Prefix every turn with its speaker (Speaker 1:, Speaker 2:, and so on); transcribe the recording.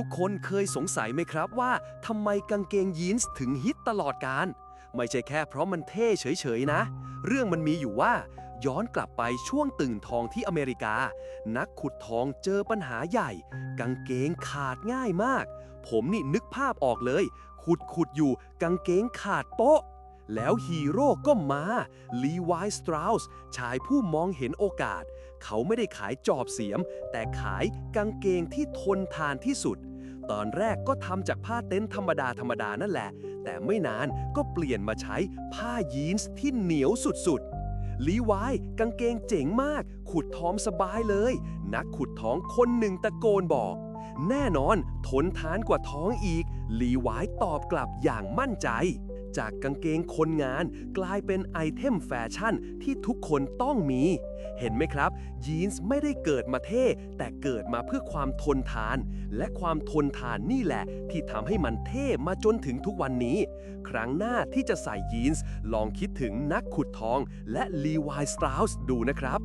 Speaker 1: ทุกคนเคยสงสัยไหมครับว่าทำไมกางเกงยีนส์ถึงฮิตตลอดการ ไม่ใช่แค่เพราะมันเท่เฉยๆนะ เรื่องมันมีอยู่ว่า ย้อนกลับไปช่วงตื่นทองที่อเมริกา นักขุดทองเจอปัญหาใหญ่ กางเกงขาดง่ายมาก ผมนี่นึกภาพออกเลย ขุดขุดๆอยู่กางเกงขาดโป๊ะแล้วฮีโร่ก็มา ลีวายสตราวส์ ชายผู้มองเห็นโอกาส เขาไม่ได้ขายจอบเสียม แต่ขายกางเกงที่ทนทานที่สุด ตอนแรกก็ทำจากผ้าเต็นท์ธรรมดาธรรมดานั่นแหละ แต่ไม่นานก็เปลี่ยนมาใช้ผ้ายีนส์ที่เหนียวสุดๆ ลีวายกางเกงเจ๋งมาก ขุดท้องสบายเลย นักขุดท้องคนหนึ่งตะโกนบอก แน่นอน ทนทานกว่าท้องอีก ลีวายตอบกลับอย่างมั่นใจ จากกางเกงคนงานกลายเป็นไอเทมแฟชั่นที่ทุกคนต้องมี เห็นไหมครับยีนส์ไม่ได้เกิดมาเท่ แต่เกิดมาเพื่อความทนทาน และความทนทานนี่แหละ ที่ทำให้มันเท่มาจนถึงทุกวันนี้ ครั้งหน้าที่จะใส่ยีนส์ลองคิดถึงนักขุดทองและลีวายสตราวส์ดูนะครับ